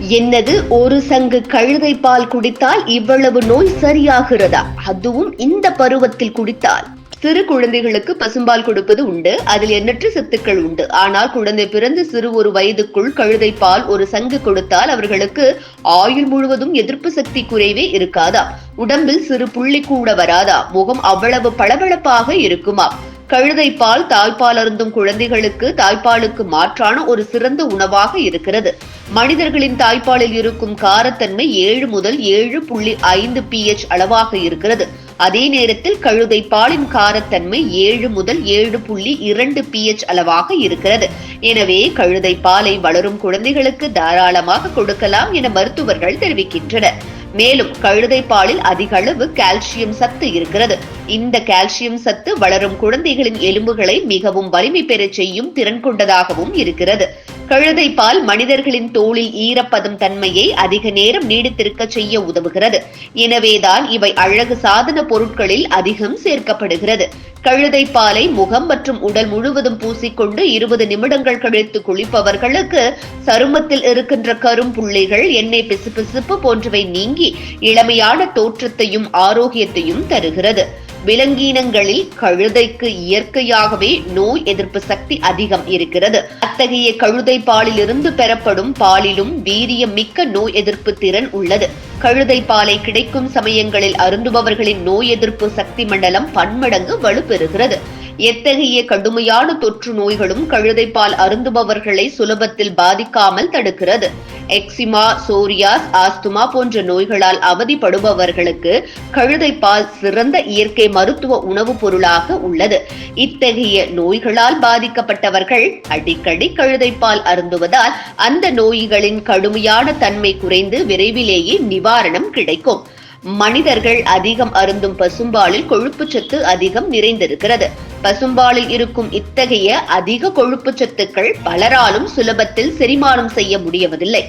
என்னது ஒரு சங்கு கழுதை பால் குடித்தால் இவ்வளவு நோய் சரியாகிறதா? அதுவும் இந்த பருவத்தில் குடித்தால். சிறு குழந்தைகளுக்கு பசும்பால் கொடுப்பது உண்டு அதில் எண்ணற்ற சத்துக்கள் உண்டு. ஆனால் குழந்தை பிறந்து சிறு ஒரு வயதுக்குள் கழுதை பால் ஒரு சங்கு கொடுத்தால் அவர்களுக்கு ஆயுள் முழுவதும் எதிர்ப்பு சக்தி குறைவே இருக்காதா? உடம்பில் சிறு புள்ளி கூட வராதா? முகம் அவ்வளவு பளபளப்பாக இருக்குமா? கழுதை பால் தாய்ப்பால் அருந்தும் குழந்தைகளுக்கு தாய்ப்பாலுக்கு மாற்றான ஒரு சிறந்த உணவாக இருக்கிறது. மனிதர்களின் தாய்ப்பாலில் இருக்கும் காரத்தன்மை ஏழு முதல் ஏழு புள்ளி ஐந்து பிஹெச் அளவாக இருக்கிறது. அதே நேரத்தில் கழுதை பாலின் காரத்தன்மை ஏழு முதல் ஏழு புள்ளி இரண்டு பிஎச் அளவாக இருக்கிறது. எனவே கழுதை பாலை வளரும் குழந்தைகளுக்கு தாராளமாக கொடுக்கலாம் என மருத்துவர்கள் தெரிவிக்கின்றனர். மேலும் கழுதை பாலில் அதிக அளவு கால்சியம் சத்து இருக்கிறது. இந்த கால்சியம் சத்து வளரும் குழந்தைகளின் எலும்புகளை மிகவும் வலிமை பெறச் செய்யும் திறன் கொண்டதாகவும் இருக்கிறது. கழுதை பால் மனிதர்களின் தோளில் ஈரப்பதம் தன்மையை அதிக நேரம் நீடித்திருக்க செய்ய உதவுகிறது. எனவேதான் இவை அழகு சாதன பொருட்களில் அதிகம் சேர்க்கப்படுகிறது. கழுதை பாலை முகம் மற்றும் உடல் முழுவதும் பூசிக்கொண்டு இருபது நிமிடங்கள் கழித்து குளிப்பவர்களுக்கு சருமத்தில் இருக்கின்ற கரும்புள்ளிகள் எண்ணெய் பிசுபிசுப்பு போன்றவை நீங்கி இளமையான தோற்றத்தையும் ஆரோக்கியத்தையும் தருகிறது. விலங்கீனங்களில் கழுதைக்கு இயற்கையாகவே நோய் எதிர்ப்பு சக்தி அதிகம் இருக்கிறது. அத்தகைய கழுதை பாலிலிருந்து பெறப்படும் பாலிலும் வீரியம் மிக்க நோய் எதிர்ப்பு திறன் உள்ளது. கழுதை பாலை கிடைக்கும் சமயங்களில் அருந்துபவர்களின் நோய் எதிர்ப்பு சக்தி மண்டலம் பன்மடங்கு வலுப்பெறுகிறது. எத்தகைய கடுமையான தொற்று நோய்களும் கழுதைப்பால் அருந்துபவர்களை சுலபத்தில் பாதிக்காமல் தடுக்கிறது. எக்ஸிமா சோரியாஸ் ஆஸ்துமா போன்ற நோய்களால் அவதிப்படுபவர்களுக்கு கழுதைப்பால் சிறந்த இயற்கை மருத்துவ உணவுப் பொருளாக உள்ளது. இத்தகைய நோய்களால் பாதிக்கப்பட்டவர்கள் அடிக்கடி கழுதைப்பால் அருந்துவதால் அந்த நோய்களின் கடுமையான தன்மை குறைந்து விரைவிலேயே நிவாரணம் கிடைக்கும். மனிதர்கள் அதிகம் அருந்தும் பசும்பாலில் கொழுப்புச்சத்து அதிகம் நிறைந்திருக்கிறது. பசும்பாலில் இருக்கும் இத்தகைய அதிக கொழுப்பு சத்துக்கள் பலராலும் சுலபத்தில் செரிமானம் செய்ய முடியவதில்லை.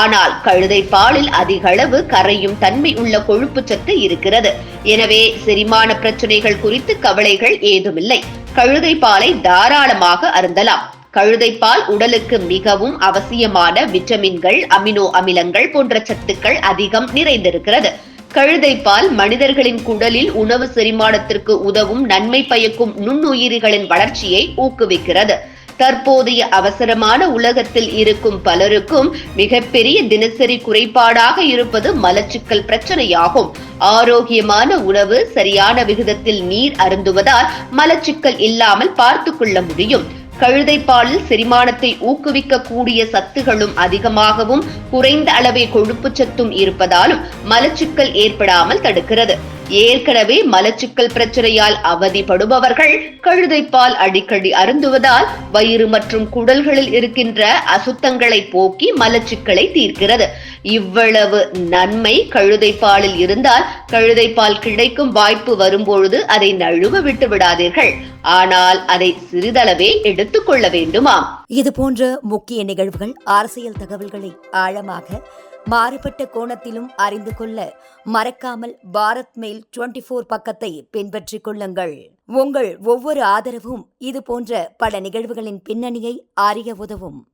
ஆனால் கழுதை பாலில் அதிக அளவு கரையும் தன்மை உள்ள கொழுப்பு சத்து இருக்கிறது. எனவே செரிமான பிரச்சனைகள் குறித்து கவலைகள் ஏதுமில்லை. கழுதை பாலை தாராளமாக அருந்தலாம். கழுதை பால் உடலுக்கு மிகவும் அவசியமான விட்டமின்கள் அமினோ அமிலங்கள் போன்ற சத்துக்கள் அதிகம் நிறைந்திருக்கிறது. கழுதைப்பால் மனிதர்களின் குடலில் உணவு செரிமானத்திற்கு உதவும் நன்மை பயக்கும் நுண்ணுயிரிகளின் வளர்ச்சியை ஊக்குவிக்கிறது. தற்போதைய அவசரமான உலகத்தில் இருக்கும் பலருக்கும் மிகப்பெரிய தினசரி குறைபாடாக இருப்பது மலச்சிக்கல் பிரச்சனையாகும். ஆரோக்கியமான உணவு சரியான விகிதத்தில் நீர் அருந்துவதால் மலச்சிக்கல் இல்லாமல் பார்த்து கொள்ள முடியும். கழுதை பாலில் செரிமானத்தை ஊக்குவிக்கக்கூடிய சத்துகளும் அதிகமாகவும் குறைந்த அளவே கொழுப்பு சத்தும் இருப்பதாலும் மலச்சிக்கல் ஏற்படாமல் தடுக்கிறது. ஏற்கனவே மலச்சிக்கல் பிரச்சனையால் அவதிப்படுபவர்கள் கழுதைப்பால் அடிக்கடி அருந்துவதால் வயிறு மற்றும் குடல்களில் இருக்கின்ற அசுத்தங்களை போக்கி மலச்சிக்கலை தீர்க்கிறது. இவ்வளவு நன்மை கழுதைப்பாலில் இருந்தால் கழுதைப்பால் கிடைக்கும் வாய்ப்பு வரும்பொழுது அதை நழுவ விட்டு விடாதீர்கள். ஆனால் அதை சிறிதளவே எடுத்துக்கொள்ள வேண்டுமா இது போன்ற முக்கிய நிகழ்வுகள் அரசியல் தகவல்களை ஆழமாக மாறுபட்ட கோணத்திலும் அறிந்து கொள்ள மறக்காமல் பாரத் மெயில் டுவெண்டி போர் பக்கத்தை பின்பற்றிக் கொள்ளுங்கள். உங்கள் ஒவ்வொரு ஆதரவும் இது போன்ற பல நிகழ்வுகளின் பின்னணியை அறிய உதவும்.